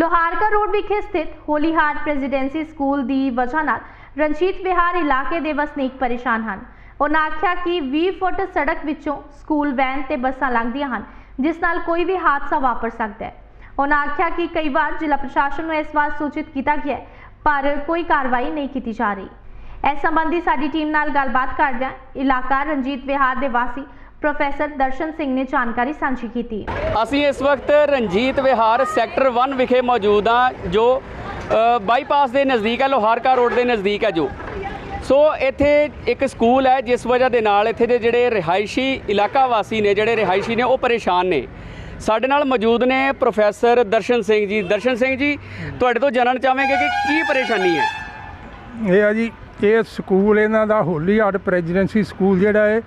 Loharka road ਵਿਖੇ ਸਥਿਤ holy heart presidency school ਦੀ ਵਜ੍ਹਾ ਨਾਲ ਰਣਜੀਤ ਵਿਹਾਰ ਇਲਾਕੇ ਦੇ ਵਸਨੀਕ ਪਰੇਸ਼ਾਨ ਹਨ। ਉਹਨਾਂ ਆਖਿਆ ਕਿ 20 ਫੁੱਟ ਸੜਕ ਵਿੱਚੋਂ ਸਕੂਲ ਵੈਨ ਤੇ ਬੱਸਾਂ ਲੰਘਦੀਆਂ ਹਨ, ਜਿਸ ਨਾਲ ਕੋਈ ਵੀ ਹਾਦਸਾ ਵਾਪਰ ਸਕਦਾ ਹੈ। ਉਹਨਾਂ ਆਖਿਆ ਕਿ ਕਈ ਵਾਰ ਜ਼ਿਲ੍ਹਾ ਪ੍ਰਸ਼ਾਸਨ ਨੂੰ ਇਸ ਵਾਰ ਸੂਚਿਤ ਕੀਤਾ ਗਿਆ ਪਰ ਕੋਈ ਕਾਰਵਾਈ ਨਹੀਂ ਕੀਤੀ ਜਾ ਰਹੀ। ਇਸ ਸੰਬੰਧੀ ਸਾਡੀ ਟੀਮ ਨਾਲ ਗੱਲਬਾਤ ਕਰਦਿਆਂ ਇਲਾਕਾ ਰਣਜੀਤ ਵਿਹਾਰ ਦੇ ਵਾਸੀ ਪ੍ਰੋਫੈਸਰ ਦਰਸ਼ਨ ਸਿੰਘ ਨੇ ਜਾਣਕਾਰੀ ਸਾਂਝੀ ਕੀਤੀ। ਅਸੀਂ ਇਸ ਵਕਤ ਰਣਜੀਤ ਵਿਹਾਰ ਸੈਕਟਰ 1 ਵਿਖੇ ਮੌਜੂਦ ਹਾਂ ਜੋ ਬਾਈਪਾਸ ਦੇ ਨਜ਼ਦੀਕ ਹੈ ਲੋਹਾਰਕਾ ਰੋਡ ਦੇ ਨਜ਼ਦੀਕ ਹੈ ਜੋ। ਸੋ ਇੱਥੇ ਇੱਕ ਸਕੂਲ ਹੈ ਜਿਸ ਵਜ੍ਹਾ ਦੇ ਨਾਲ ਇੱਥੇ ਦੇ ਜਿਹੜੇ ਰਿਹਾਇਸ਼ੀ ਇਲਾਕਾ ਵਾਸੀ ਨੇ ਜਿਹੜੇ ਰਿਹਾਇਸ਼ੀ ਨੇ ਉਹ ਪਰੇਸ਼ਾਨ ਨੇ। ਸਾਡੇ ਨਾਲ ਮੌਜੂਦ ਨੇ ਪ੍ਰੋਫੈਸਰ ਦਰਸ਼ਨ ਸਿੰਘ ਜੀ। ਦਰਸ਼ਨ ਸਿੰਘ ਜੀ ਤੁਹਾਡੇ ਤੋਂ ਜਾਣਨਾ ਚਾਹਾਂਗੇ ਕਿ ਕੀ ਪਰੇਸ਼ਾਨੀ ਹੈ? ਇਹ ਆ ਜੀ ਇਹ ਸਕੂਲ ਇਹਨਾਂ ਦਾ ਹੋਲੀ ਹਾਰਟ ਪ੍ਰੈਜ਼ੀਡੈਂਸੀ ਸਕੂਲ ਜਿਹੜਾ ਹੈ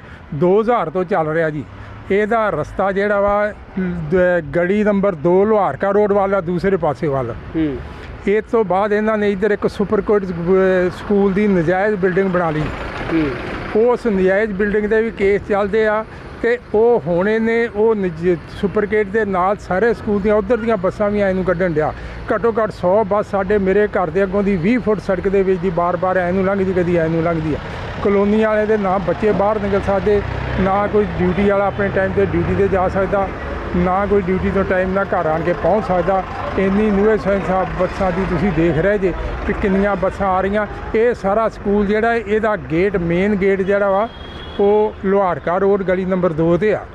2000 ਤੋਂ ਚੱਲ ਰਿਹਾ ਜੀ। ਇਹਦਾ ਰਸਤਾ ਜਿਹੜਾ ਵਾ ਗਲੀ ਨੰਬਰ 2 ਲੋਹਾਰਕਾ ਰੋਡ ਵਾਲਾ ਦੂਸਰੇ ਪਾਸੇ ਵੱਲ। ਇਹ ਤੋਂ ਬਾਅਦ ਇਹਨਾਂ ਨੇ ਇੱਧਰ ਇੱਕ ਸੁਪਰਕੋਟ ਸਕੂਲ ਦੀ ਨਜਾਇਜ਼ ਬਿਲਡਿੰਗ ਬਣਾ ਲਈ। ਉਸ ਨਜਾਇਜ਼ ਬਿਲਡਿੰਗ ਦੇ ਵੀ ਕੇਸ ਚੱਲਦੇ ਆ ਤੇ ਉਹ ਹੋਣੇ ਨੇ ਉਹ ਸੁਪਰਕੇਟ ਦੇ ਨਾਲ ਸਾਰੇ ਸਕੂਲ ਦੀਆਂ ਉਧਰ ਦੀਆਂ ਬੱਸਾਂ ਵੀ ਐ ਨੂੰ ਕੱਢਣ ਡਿਆ। ਘੱਟੋ ਘੱਟ 100 ਬੱਸ ਸਾਡੇ ਮੇਰੇ ਘਰ ਦੇ ਅੱਗੋਂ ਦੀ 20 ਫੁੱਟ ਸੜਕ ਦੇ ਵਿੱਚ ਦੀ ਬਾਰ-ਬਾਰ ਐ ਨੂੰ ਲੰਘਦੀ ਕਦੀ ਐ ਨੂੰ ਲੰਘਦੀ ਆ। ਕਲੋਨੀ ਵਾਲੇ ਦੇ ਨਾ ਬੱਚੇ ਬਾਹਰ ਨਿਕਲ ਸਕਦੇ, ਨਾ ਕੋਈ ਡਿਊਟੀ ਵਾਲਾ ਆਪਣੇ ਟਾਈਮ ਤੇ ਡਿਊਟੀ ਤੇ ਜਾ ਸਕਦਾ, ਨਾ ਕੋਈ ਡਿਊਟੀ ਤੋਂ ਟਾਈਮ ਨਾਲ ਘਰ ਆਣ ਕੇ ਪਹੁੰਚ ਸਕਦਾ। ਇੰਨੀ ਨਿਊਏ ਸਾਹਿਬ ਬੱਸਾਂ ਦੀ ਤੁਸੀਂ ਦੇਖ ਰਹੇ ਜੇ ਕਿ ਕਿੰਨੀਆਂ ਬੱਸਾਂ ਆ ਰਹੀਆਂ। ਇਹ ਸਾਰਾ ਸਕੂਲ ਜਿਹੜਾ ਇਹਦਾ ਗੇਟ ਮੇਨ ਗੇਟ ਜਿਹੜਾ ਵਾ, ਉਹ ਲੋਹਾਰਕਾ ਰੋਡ ਗਲੀ ਨੰਬਰ 2 ਤੇ ਆ।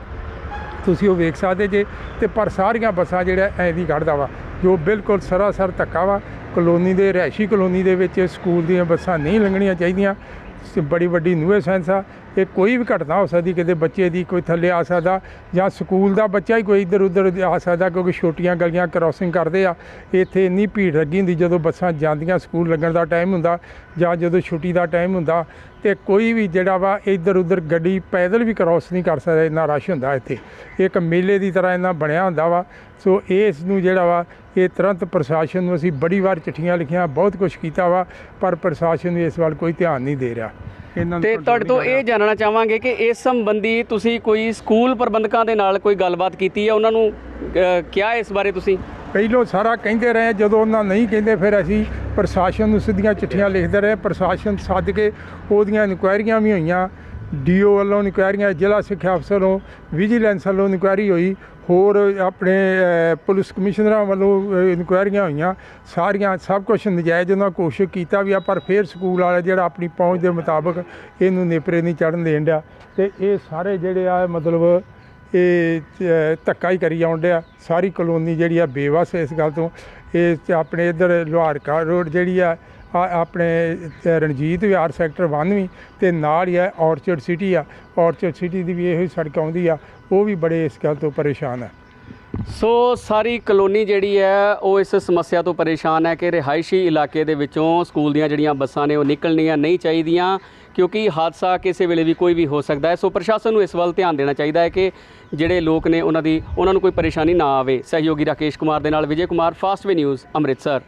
ਤੁਸੀਂ ਉਹ ਵੇਖ ਸਕਦੇ ਜੇ, ਤੇ ਪਰ ਸਾਰੀਆਂ ਬੱਸਾਂ ਜਿਹੜਾ ਐਂ ਦੀ ਕੱਢਦਾ ਵਾ। ਜੋ ਬਿਲਕੁਲ ਸਰਾਸਰ ਧੱਕਾ ਵਾ, ਕਲੋਨੀ ਦੇ, ਰਿਹਾਇਸ਼ੀ ਕਲੋਨੀ ਦੇ ਵਿੱਚ ਸਕੂਲ ਦੀਆਂ ਬੱਸਾਂ ਨਹੀਂ ਲੰਘਣੀਆਂ ਚਾਹੀਦੀਆਂ। ਬੜੀ ਵੱਡੀ ਨੂਏਸੈਂਸ ਆ। ਇਹ ਕੋਈ ਵੀ ਘਟਨਾ ਹੋ ਸਕਦੀ, ਕਿਤੇ ਬੱਚੇ ਦੀ ਕੋਈ ਥੱਲੇ ਆ ਸਕਦਾ ਜਾਂ ਸਕੂਲ ਦਾ ਬੱਚਾ ਹੀ ਕੋਈ ਇੱਧਰ ਉੱਧਰ ਆ ਸਕਦਾ ਕਿਉਂਕਿ ਛੋਟੀਆਂ ਗਲੀਆਂ ਕ੍ਰਾਸਿੰਗ ਕਰਦੇ ਆ, ਇੱਥੇ ਇੰਨੀ ਭੀੜ ਲੱਗੀ ਹੁੰਦੀ ਜਦੋਂ ਬੱਸਾਂ ਜਾਂਦੀਆਂ ਸਕੂਲ ਲੱਗਣ ਦਾ ਟਾਈਮ ਹੁੰਦਾ ਜਾਂ ਜਦੋਂ ਛੁੱਟੀ ਦਾ ਟਾਈਮ ਹੁੰਦਾ ਤੇ ਕੋਈ ਵੀ ਜਿਹੜਾ ਵਾ ਇੱਧਰ ਉੱਧਰ ਗੱਡੀ ਪੈਦਲ ਵੀ ਕ੍ਰਾਸ ਨਹੀਂ ਕਰ ਸਕਦਾ, ਇੰਨਾ ਰਸ਼ ਹੁੰਦਾ ਇੱਥੇ। ਇੱਕ ਮੇਲੇ ਦੀ ਤਰ੍ਹਾਂ ਇਹਨਾਂ ਬਣਿਆ ਹੁੰਦਾ ਵਾ, ਸੋ ਇਸ ਨੂੰ ਜਿਹੜਾ ਵਾ ਇਹ ਤੁਰੰਤ ਪ੍ਰਸ਼ਾਸਨ ਨੂੰ ਅਸੀਂ ਬੜੀ ਵਾਰ ਚਿੱਠੀਆਂ ਲਿਖੀਆਂ, ਬਹੁਤ ਕੁਝ ਕੀਤਾ ਵਾ, ਪਰ ਪ੍ਰਸ਼ਾਸਨ ਵੀ ਇਸ ਵੱਲ ਕੋਈ ਧਿਆਨ ਨਹੀਂ ਦੇ ਰਿਹਾ। ਇਹਨਾਂ ਤੇ ਤੁਹਾਡੇ ਤੋਂ ਇਹ ਜਾਣਨਾ ਚਾਹਾਂਗੇ ਕਿ ਇਸ ਸੰਬੰਧੀ ਤੁਸੀਂ ਕੋਈ ਸਕੂਲ ਪ੍ਰਬੰਧਕਾਂ ਦੇ ਨਾਲ ਕੋਈ ਗੱਲਬਾਤ ਕੀਤੀ ਹੈ? ਉਹਨਾਂ ਨੂੰ ਕਿਹਾ ਇਸ ਬਾਰੇ ਤੁਸੀਂ? ਪਹਿਲੋਂ ਸਾਰਾ ਕਹਿੰਦੇ ਰਹੇ ਜਦੋਂ ਉਹਨਾਂ ਨਹੀਂ ਕਹਿੰਦੇ ਫਿਰ ਅਸੀਂ ਪ੍ਰਸ਼ਾਸਨ ਨੂੰ ਸਿੱਧੀਆਂ ਚਿੱਠੀਆਂ ਲਿਖਦੇ ਰਹੇ ਪ੍ਰਸ਼ਾਸਨ ਸੱਦ ਕੇ ਉਹਦੀਆਂ ਇਨਕੁਆਇਰੀਆਂ ਵੀ ਹੋਈਆਂ ਡੀਓ ਵੱਲੋਂ ਇਨਕੁਆਇਰੀਆਂ ਜ਼ਿਲ੍ਹਾ ਸਿੱਖਿਆ ਅਫਸਰ ਵੱਲੋਂ ਵਿਜੀਲੈਂਸ ਵੱਲੋਂ ਇਨਕੁਆਇਰੀ ਹੋਈ ਹੋਰ ਆਪਣੇ ਪੁਲਿਸ ਕਮਿਸ਼ਨਰਾਂ ਵੱਲੋਂ ਇਨਕੁਆਇਰੀਆਂ ਹੋਈਆਂ। ਸਾਰੀਆਂ ਸਭ ਕੁਝ ਨਜਾਇਜ਼ ਉਹਨਾਂ ਕੋਸ਼ਿਸ਼ ਕੀਤਾ ਵੀ ਆ, ਪਰ ਫਿਰ ਸਕੂਲ ਵਾਲੇ ਜਿਹੜਾ ਆਪਣੀ ਪਹੁੰਚ ਦੇ ਮੁਤਾਬਕ ਇਹਨੂੰ ਨੇਪਰੇ ਨਹੀਂ ਚੜਨ ਦੇਣ ਡਿਆ। ਤੇ ਇਹ ਸਾਰੇ ਜਿਹੜੇ ਆ, ਮਤਲਬ ਇਹ ਧੱਕਾ ਹੀ ਕਰੀ ਆਉਣ ਡਿਆ। ਸਾਰੀ ਕਲੋਨੀ ਜਿਹੜੀ ਆ ਬੇਵਸ ਇਸ ਗੱਲ ਤੋਂ। ਇਹ ਆਪਣੇ ਇੱਧਰ ਲੋਹਾਰਕਾ ਰੋਡ ਜਿਹੜੀ ਆ ਆਪਣੇ ਰਣਜੀਤ ਵਿਹਾਰ ਸੈਕਟਰ 1 ਵੀ ਤੇ ਨਾਲ ਹੀ ਆ ਔਰਚਰਡ ਸਿਟੀ ਆ। ਔਰਚਰਡ ਸਿਟੀ ਦੀ ਵੀ ਇਹੋ ਹੀ ਸੜਕ ਆਉਂਦੀ ਆ। ਉਹ ਵੀ ਬੜੇ ਇਸ ਗੱਲ ਤੋਂ ਪਰੇਸ਼ਾਨ ਹੈ ਸੋ ਸਾਰੀ ਕਲੋਨੀ ਜਿਹੜੀ ਹੈ, ਉਹ ਇਸ ਸਮੱਸਿਆ ਤੋਂ ਪਰੇਸ਼ਾਨ ਹੈ ਕਿ ਰਿਹਾਇਸ਼ੀ ਇਲਾਕੇ ਦੇ ਵਿੱਚੋਂ ਸਕੂਲ ਦੀਆਂ ਜਿਹੜੀਆਂ ਬੱਸਾਂ ਨੇ, ਉਹ ਨਿਕਲਣੀਆਂ ਨਹੀਂ ਚਾਹੀਦੀਆਂ, ਕਿਉਂਕਿ ਹਾਦਸਾ ਕਿਸੇ ਵੇਲੇ ਵੀ ਕੋਈ ਵੀ ਹੋ ਸਕਦਾ ਹੈ। ਸੋ ਪ੍ਰਸ਼ਾਸਨ ਨੂੰ ਇਸ ਵੱਲ ਧਿਆਨ ਦੇਣਾ ਚਾਹੀਦਾ ਹੈ ਕਿ ਜਿਹੜੇ ਲੋਕ ਨੇ, ਉਹਨਾਂ ਦੀ, ਉਹਨਾਂ ਨੂੰ ਕੋਈ ਪਰੇਸ਼ਾਨੀ ਨਾ ਆਵੇ। ਸਹਿਯੋਗੀ ਰਾਕੇਸ਼ ਕੁਮਾਰ ਦੇ ਨਾਲ ਵਿਜੇ ਕੁਮਾਰ ਫਾਸਟਵੇ ਨਿਊਜ਼ ਅੰਮ੍ਰਿਤਸਰ।